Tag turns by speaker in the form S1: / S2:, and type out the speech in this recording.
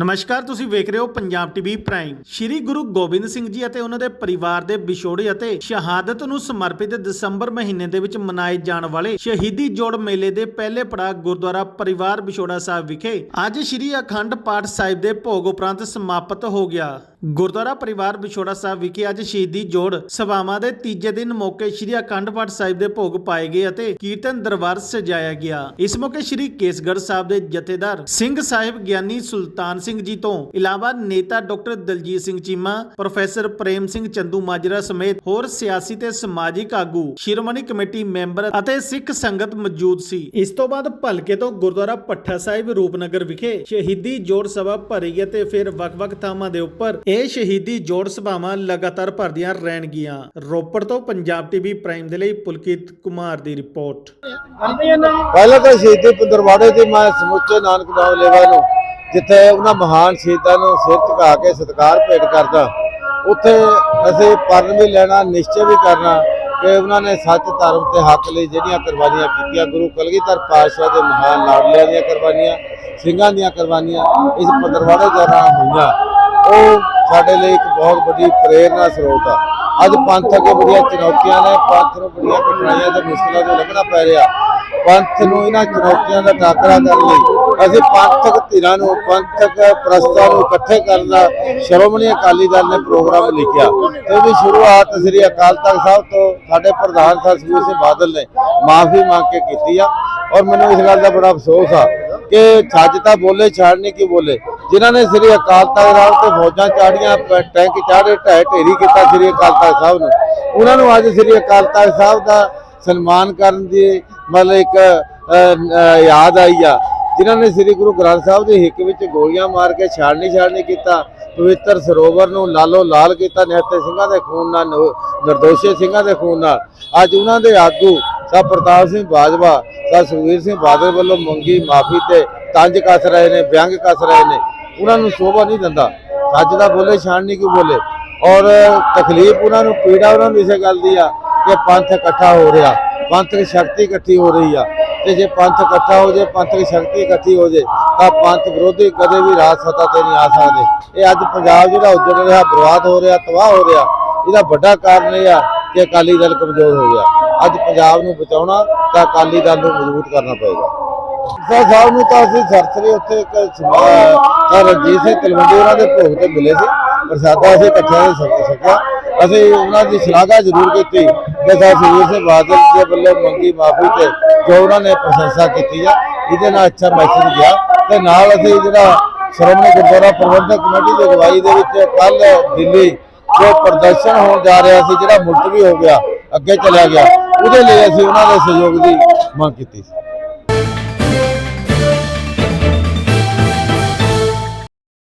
S1: ਨਮਸਕਾਰ, ਤੁਸੀਂ ਵੇਖ ਰਹੇ ਹੋ ਪੰਜਾਬ ਟੀਵੀ ਪ੍ਰਾਈਮ। ਸ਼੍ਰੀ ਗੁਰੂ ਗੋਬਿੰਦ ਸਿੰਘ ਜੀ ਅਤੇ ਉਹਨਾਂ ਦੇ ਪਰਿਵਾਰ ਦੇ ਵਿਛੋੜੇ ਅਤੇ ਸ਼ਹਾਦਤ ਨੂੰ ਸਮਰਪਿਤ ਦਸੰਬਰ ਮਹੀਨੇ ਦੇ ਵਿੱਚ ਮਨਾਏ ਜਾਣ ਵਾਲੇ ਸ਼ਹੀਦੀ ਜੋੜ ਮੇਲੇ ਦੇ ਪਹਿਲੇ ਪੜਾਅ ਗੁਰਦੁਆਰਾ ਪਰਿਵਾਰ ਵਿਛੋੜਾ ਸਾਹਿਬ ਵਿਖੇ ਅੱਜ ਸ਼੍ਰੀ ਅਖੰਡ ਪਾਠ ਸਾਹਿਬ ਦੇ ਭੋਗ ਉਪਰੰਤ ਸਮਾਪਤ ਹੋ ਗਿਆ। ਗੁਰਦੁਆਰਾ ਪਰਿਵਾਰ ਵਿਛੋੜਾ ਸਾਹਿਬ ਵਿਖੇ ਅੱਜ ਸ਼ਹੀਦੀ ਜੋੜ ਸਭਾਵਾਂ ਦੇ ਤੀਜੇ ਦਿਨ ਮੌਕੇ ਸ਼੍ਰੀ ਅਖੰਡ ਪਾਠ ਸਾਹਿਬ ਦੇ ਭੋਗ ਪਾਏ ਗਏ ਅਤੇ ਕੀਰਤਨ ਦਰਬਾਰ ਸਜਾਇਆ ਗਿਆ। ਇਸ ਮੌਕੇ ਸ਼੍ਰੀ ਕੇਸਗੜ੍ਹ ਸਾਹਿਬ ਦੇ ਜਥੇਦਾਰ ਸਿੰਘ ਸਾਹਿਬ ਗਿਆਨੀ ਸੁਲਤਾਨ ਸਿੰਘ ਜੀ ਤੋਂ ਇਲਾਵਾ ਨੇਤਾ ਡਾਕਟਰ ਦਲਜੀਤ ਸਿੰਘ ਚੀਮਾ, ਪ੍ਰੋਫੈਸਰ ਪ੍ਰੇਮ ਸਿੰਘ ਚੰਦੂ ਮਾਜਰਾ ਸਮੇਤ ਹੋਰ ਸਿਆਸੀ ਤੇ ਸਮਾਜਿਕ ਆਗੂ, ਸ਼੍ਰੋਮਣੀ ਕਮੇਟੀ ਮੈਂਬਰ ਅਤੇ ਸਿੱਖ ਸੰਗਤ ਮੌਜੂਦ ਸੀ। ਇਸ ਤੋਂ ਬਾਅਦ ਭਲਕੇ ਤੋਂ ਗੁਰਦੁਆਰਾ ਪੱਠਾ ਸਾਹਿਬ ਰੂਪਨਗਰ ਵਿਖੇ ਸ਼ਹੀਦੀ ਜੋੜ ਸਭਾ ਭਰੀ ਅਤੇ ਫਿਰ ਵੱਖ-ਵੱਖ ਥਾਵਾਂ ਦੇ ਉੱਪਰ ਇਹ ਸ਼ਹੀਦੀ ਜੋੜ ਸਭਾਵਾਂ ਲਗਾਤਾਰ ਭਰਦੀਆਂ ਰਹਿਣਗੀਆਂ। ਰੋਪੜ ਤੋਂ ਪੰਜਾਬ ਟੀਵੀ ਪ੍ਰਾਈਮ ਦੇ ਲਈ ਪੁਲਕਿਤ ਕੁਮਾਰ ਦੀ ਰਿਪੋਰਟ।
S2: ਪਹਿਲਾਂ ਤਾਂ ਸ਼ਹੀਦੀ ਪੰਦਰਵਾੜੇ ਦੀ ਮੈਂ ਸਮੁੱਚੇ ਨਾਨਕ ਨਾਮ ਲੇਵਾ ਨੂੰ, ਜਿੱਥੇ ਉਹਨਾਂ ਮਹਾਨ ਸ਼ਹੀਦਾਂ ਨੂੰ ਸਿਰ ਝੁਕਾ ਕੇ ਸਤਿਕਾਰ ਭੇਟ ਕਰਦਾ, ਉੱਥੇ ਅਸੀਂ ਪਰਨ ਵੀ ਲੈਣਾ, ਨਿਸ਼ਚੈ ਵੀ ਕਰਨਾ ਕਿ ਉਹਨਾਂ ਨੇ ਸੱਚ, ਧਰਮ ਤੇ ਹੱਕ ਲਈ ਜਿਹੜੀਆਂ ਕੁਰਬਾਨੀਆਂ ਕੀਤੀਆਂ, ਗੁਰੂ ਕਲਗੀਧਰ ਪਾਤਸ਼ਾਹ ਦੇ ਮਹਾਨ ਲਾਡਲਿਆਂ ਦੀਆਂ ਕੁਰਬਾਨੀਆਂ, ਸਿੰਘਾਂ ਦੀਆਂ ਕੁਰਬਾਨੀਆਂ ਇਸ ਪੰਦਰਵਾੜੇ ਦੌਰਾਨ ਹੋਈਆਂ। ਉਹ ਸਾਡੇ ਲਈ ਇੱਕ ਬਹੁਤ ਵੱਡੀ ਪ੍ਰੇਰਨਾ ਸਰੋਤ ਆ। ਅੱਜ ਪੰਥ ਅੱਗੇ ਬੜੀਆਂ ਚੁਣੌਤੀਆਂ ਨੇ, ਪੰਥ ਨੂੰ ਬੜੀਆਂ ਕਠਿਨਾਈਆਂ ਤੇ ਮੁਸ਼ਕਲਾਂ ਤੋਂ ਲੰਘਣਾ ਪੈ ਰਿਹਾ। ਪੰਥ ਨੂੰ ਇਹਨਾਂ ਚੁਣੌਤੀਆਂ ਦਾ ਟਾਕਰਾ ਕਰਨ ਲਈ ਅਸੀਂ ਪੰਥਕ ਧਿਰਾਂ ਨੂੰ, ਪੰਥਕ ਪ੍ਰਸਤਾਂ ਨੂੰ ਇਕੱਠੇ ਕਰਨ ਦਾ ਸ਼੍ਰੋਮਣੀ ਅਕਾਲੀ ਦਲ ਨੇ ਪ੍ਰੋਗਰਾਮ ਲਿਖਿਆ। ਤੇ ਵੀ ਸ਼ੁਰੂਆਤ ਸ੍ਰੀ ਅਕਾਲ ਤਖਤ ਸਾਹਿਬ ਤੋਂ ਸਾਡੇ ਪ੍ਰਧਾਨ ਸਾਹਿਬ ਸੁਖਬੀਰ ਸਿੰਘ ਬਾਦਲ ਨੇ ਮਾਫੀ ਮੰਗ ਕੇ ਕੀਤੀ ਆ। ਔਰ ਮੈਨੂੰ ਇਸ ਗੱਲ ਦਾ ਬੜਾ ਅਫਸੋਸ ਆ ਕਿ ਛੱਜ ਤਾਂ ਬੋਲੇ ਛਾੜਨੇ ਕੀ ਬੋਲੇ। ਜਿਨ੍ਹਾਂ ਨੇ ਸ੍ਰੀ ਅਕਾਲ ਤਖਤ ਸਾਹਿਬ ਤੇ ਫੌਜਾਂ ਚਾੜੀਆਂ ਟੈਂਕ ਚਾੜੇ, ਢਹਿ ਢੇਰੀ ਕੀਤਾ ਸ੍ਰੀ ਅਕਾਲ ਤਖਤ ਸਾਹਿਬ ਨੂੰ। ਉਹਨਾਂ ਨੂੰ ਅੱਜ ਸ੍ਰੀ ਅਕਾਲ ਤਖਤ ਸਾਹਿਬ ਦਾ ਸਨਮਾਨ ਕਰਨ ਦੀ ਮਤਲਬ ਇੱਕ ਯਾਦ ਆਈ ਆ। ਜਿਨ੍ਹਾਂ ਨੇ ਸ੍ਰੀ ਗੁਰੂ ਗ੍ਰੰਥ ਸਾਹਿਬ ਦੇ ਹਿੱਕ ਵਿੱਚ ਗੋਲੀਆਂ ਮਾਰ ਕੇ ਛਾੜਨੀ ਛਾੜਨੀ ਕੀਤਾ, ਪਵਿੱਤਰ ਸਰੋਵਰ ਨੂੰ ਲਾਲੋ ਲਾਲ ਕੀਤਾ ਨਿਹੱਤੇ ਸਿੰਘਾਂ ਦੇ ਖੂਨ ਨਾਲ ਨਿਰ- ਨਿਰਦੋਸ਼ੀ ਸਿੰਘਾਂ ਦੇ ਖੂਨ ਨਾਲ। ਅੱਜ ਉਹਨਾਂ ਦੇ ਆਗੂ ਸਾਹਿਬ ਪ੍ਰਤਾਪ ਸਿੰਘ ਬਾਜਵਾ ਸਾਹਿਬ ਸੁਖਵੀਰ ਸਿੰਘ ਬਾਦਲ ਵੱਲੋਂ ਮੰਗੀ ਮਾਫੀ ਤੇ ਤੰਜ ਕੱਸ ਰਹੇ ਨੇ, ਵਿਅੰਗ ਕੱਸ ਰਹੇ ਨੇ। ਉਹਨਾਂ ਨੂੰ ਸ਼ੋਭਾ ਨਹੀਂ ਦਿੰਦਾ। ਸੱਚ ਦਾ ਬੋਲੇ ਛਾਣ ਨਹੀਂ ਕਿਉਂ ਬੋਲੇ। ਔਰ ਤਕਲੀਫ ਉਹਨਾਂ ਨੂੰ, ਪੀੜਾ ਉਹਨਾਂ ਨੂੰ ਇਸੇ ਗੱਲ ਦੀ ਆ ਕਿ ਪੰਥ ਇਕੱਠਾ ਹੋ ਰਿਹਾ। ਪੰਥਕ ਸ਼ਕਤੀ ਇਕੱਠੀ ਹੋ ਰਹੀ ਆ। ਤੇ ਜੇ ਪੰਥ ਇਕੱਠਾ ਹੋ ਜੇ ਪੰਥਕ ਸ਼ਕਤੀ ਇਕੱਠੀ ਹੋ ਜੇ, ਤਾਂ ਪੰਥ ਵਿਰੋਧੀ ਕਦੇ ਵੀ ਰਾਜ ਸੱਤਾ ਤੇ ਨਹੀਂ ਆ ਸਕਦੇ। ਇਹ ਅੱਜ ਪੰਜਾਬ ਜਿਹੜਾ ਉੱਜੜ ਰਿਹਾ, ਬਰਬਾਦ ਹੋ ਰਿਹਾ, ਤਬਾਹ ਹੋ ਰਿਹਾ, ਇਹਦਾ ਵੱਡਾ ਕਾਰਨ ਇਹ ਆ ਕਿ ਅਕਾਲੀ ਦਲ ਕਮਜ਼ੋਰ ਹੋ ਗਿਆ। ਅੱਜ ਪੰਜਾਬ ਨੂੰ ਬਚਾਉਣਾ ਤਾਂ ਅਕਾਲੀ ਦਲ ਨੂੰ ਮਜ਼ਬੂਤ ਕਰਨਾ ਪਏਗਾ। ਸਰ, ਸਾਹਿਬ ਨੂੰ ਤਾਂ ਅਸੀਂ ਸਰਸਰੀ ਉੱਥੇ ਇੱਕ ਸਮਾਂ ਰਣਜੀਤ ਸਿੰਘ ਤਲਵੰਡੀ ਉਹਨਾਂ ਦੇ ਭੋਗ ਤੇ ਮਿਲੇ ਸੀ। ਪ੍ਰਸਾਦਾ ਅਸੀਂ ਇਕੱਠਿਆਂ ਨੇ ਸਕ ਸਕਿਆ ਅਸੀਂ ਉਹਨਾਂ ਦੀ ਸ਼ਲਾਘਾ ਜ਼ਰੂਰ ਕੀਤੀ ਕਿ ਸਰ ਸੁਖਬੀਰ ਸਿੰਘ ਬਾਦਲ ਦੇ ਵੱਲੋਂ ਮੰਗੀ ਮਾਫੀ ਤੇ ਜੋ ਉਹਨਾਂ ਨੇ ਪ੍ਰਸ਼ੰਸਾ ਕੀਤੀ ਆ, ਇਹਦੇ ਨਾਲ ਅੱਛਾ ਮੈਸੇਜ ਗਿਆ। ਤੇ ਨਾਲ ਅਸੀਂ ਜਿਹੜਾ ਸ਼੍ਰੋਮਣੀ ਗੁਰਦੁਆਰਾ ਪ੍ਰਬੰਧਕ ਕਮੇਟੀ ਦੀ ਅਗਵਾਈ ਦੇ ਵਿੱਚ ਕੱਲ ਦਿੱਲੀ ਜੋ ਪ੍ਰਦਰਸ਼ਨ ਹੋਣ ਜਾ ਰਿਹਾ ਸੀ, ਜਿਹੜਾ ਮੁਲਤਵੀ ਹੋ ਗਿਆ, ਅੱਗੇ ਚਲਿਆ ਗਿਆ, ਉਹਦੇ ਲਈ ਅਸੀਂ ਉਹਨਾਂ ਦੇ ਸਹਿਯੋਗ ਦੀ ਮੰਗ ਕੀਤੀ ਸੀ।